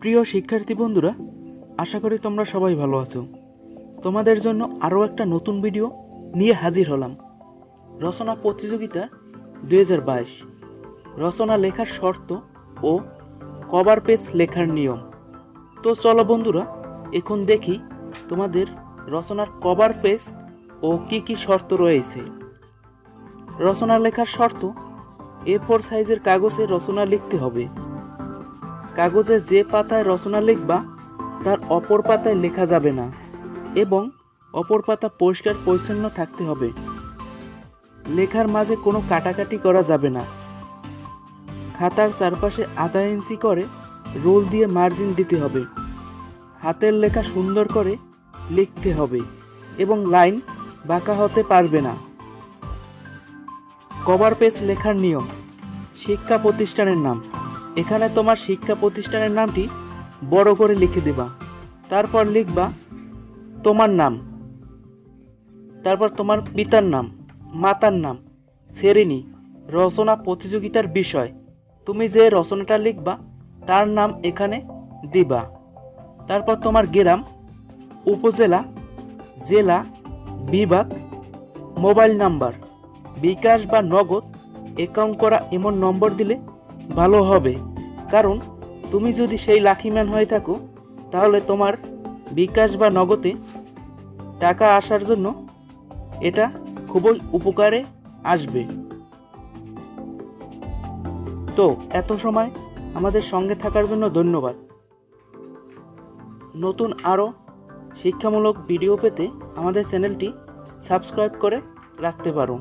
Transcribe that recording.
প্রিয় শিক্ষার্থী বন্ধুরা, আশা করি তোমরা সবাই ভালো আছো। তোমাদের জন্য আরও একটা নতুন ভিডিও নিয়ে হাজির হলাম। রচনা প্রতিযোগিতা দুই হাজার বাইশ। রচনা লেখার শর্ত ও কভার পেজ লেখার নিয়ম। তো চলো বন্ধুরা, এখন দেখি তোমাদের রচনার কভার পেজ ও কি কি শর্ত রয়েছে। রচনা লেখার শর্ত এ ফোর সাইজের কাগজে রচনা লিখতে হবে। কাগজের যে পাতায় রচনা লিখবা, তার অপর পাতায় লেখা যাবে না এবং অপর পাতা পরিষ্কার পরিচ্ছন্ন থাকতে হবে। লেখার মাঝে কোনো কাটাকাটি করা যাবে না। খাতার চারপাশে আধা ইঞ্চি করে রোল দিয়ে মার্জিন দিতে হবে। হাতের লেখা সুন্দর করে লিখতে হবে এবং লাইন বাঁকা হতে পারবে না। কভার পেজ লেখার নিয়ম, শিক্ষা প্রতিষ্ঠানের নাম। এখানে তোমার শিক্ষা প্রতিষ্ঠানের নামটি বড় করে লিখে দেবা। তারপর লিখবা তোমার নাম। তারপর তোমার পিতার নাম, মাতার নাম, শ্রেণি, রচনা প্রতিযোগিতার বিষয়। তুমি যে রচনাটা লিখবা, তার নাম এখানে দিবা। তারপর তোমার গ্রাম, উপজেলা, জেলা, বিভাগ, মোবাইল নাম্বার। বিকাশ বা নগদ অ্যাকাউন্ট করা এমন নম্বর দিলে ভালো হবে। কারণ, তুমি যদি সেই লাখিম্যান হয়ে থাকো, তাহলে তোমার বিকাশ বা নগদে টাকা আসার জন্য এটা খুবই উপকারে আসবে। তো, এত সময় আমাদের সঙ্গে থাকার জন্য ধন্যবাদ। নতুন আরও শিক্ষামূলক ভিডিও পেতে আমাদের চ্যানেলটি সাবস্ক্রাইব করে রাখতে পারো।